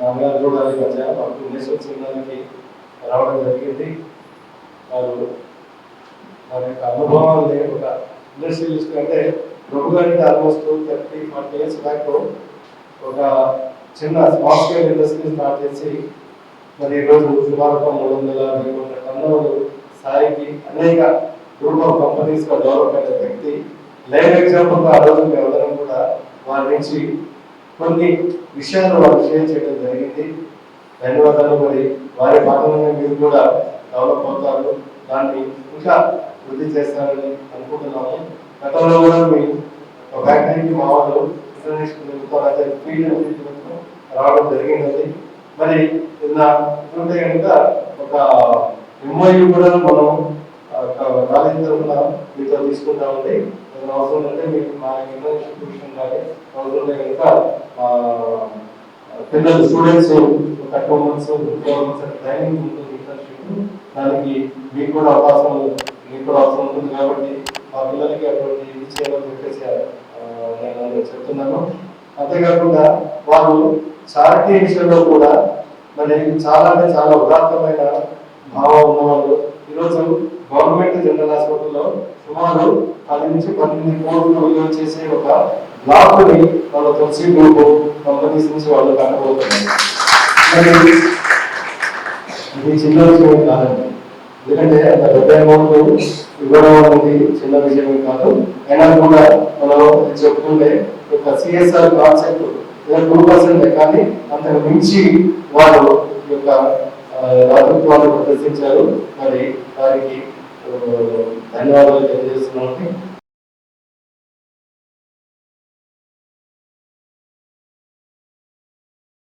నాన్నగారు కూడా వచ్చారు మధ్య నేషనల్ రావడం జరిగింది. వారు వారి యొక్క అనుభవాలని ఒక ఇండస్ట్రియలిస్ట్ అంటే ప్రభు గారికి almost thirty forty years back ఒక చిన్న స్మాల్ స్కేల్ ఇండస్ట్రీ స్టార్ట్ చేసి మరి ఈరోజు సుమారు మూడు వందల యాభై కోట్ల టన్నులు స్థాయికి అనేక గ్రూప్ ఆఫ్ కంపెనీస్గా డెవలప్ అయిన వ్యక్తి. లైవ్ ఎగ్జాంపుల్ ఆ రోజు మేమందరం కూడా వారి నుంచి కొన్ని విషయాలు వారు షేర్ చేయడం జరిగింది. ధన్యవాదాలు. మరి వారి భాగంగా మీరు కూడా డెవలప్ అవుతారు దాన్ని ఇంకా వృద్ధి చేస్తారని అనుకుంటున్నాము. గతంలో కూడా మీ ఒక ఫ్యాక్టరీకి మా వాళ్ళు ఇంటర్నేషనల్ ఫీల్డ్ రావడం జరిగిందండి మరి నిన్న చూస్తే కనుక ఒక ఎంఓయూ కూడా మనం కాలేజీ తరఫున మీతో తీసుకుంటామండి అవసరం ఉంటే మీకు మా ఇంటర్నేషనల్ ట్యూషన్ కానీ అవసరం కనుక పిల్లలు స్టూడెంట్స్ ఒక two months four months training ఉంటుంది ఇంటర్న్షిప్ దానికి మీకు కూడా అవకాశం మీకు కూడా అవసరం ఉంటుంది కాబట్టి మా పిల్లలకి అటువంటి ఇది చేయాలని చెప్పేసి నేను చెప్తున్నాను. అంతేకాకుండా వాళ్ళు చారిటీ విషయంలో కూడా మరి చాలా అంటే చాలా ఉదాత్తమైన భావం ఉన్నవాళ్ళు ఈరోజు గవర్నమెంట్ జనరల్ హాస్పిటల్లో సుమారు పది నుంచి పద్దెనిమిది కోట్లు విలువ చేసే ఒక బ్లాక్ని వాళ్ళ తులసి గ్రూప్ కంపెనీస్ నుంచి వాళ్ళు కట్టబోతున్నారు ఇది చిన్న విషయం కాదండి. ఎందుకంటే అంత పెద్ద అమౌంట్ ఇవ్వడం అనేది చిన్న విషయం కాదు. అయినా కూడా మనం చెప్పుకుంటే ఒక సిఎస్ఆర్ కాన్సెప్ట్ టూ పర్సెంట్ కానీ అంతకు మించి వాళ్ళు ఈ యొక్క వాళ్ళు ప్రదర్శించారు మరి వారికి ధన్యవాదాలు తెలియజేస్తున్నాం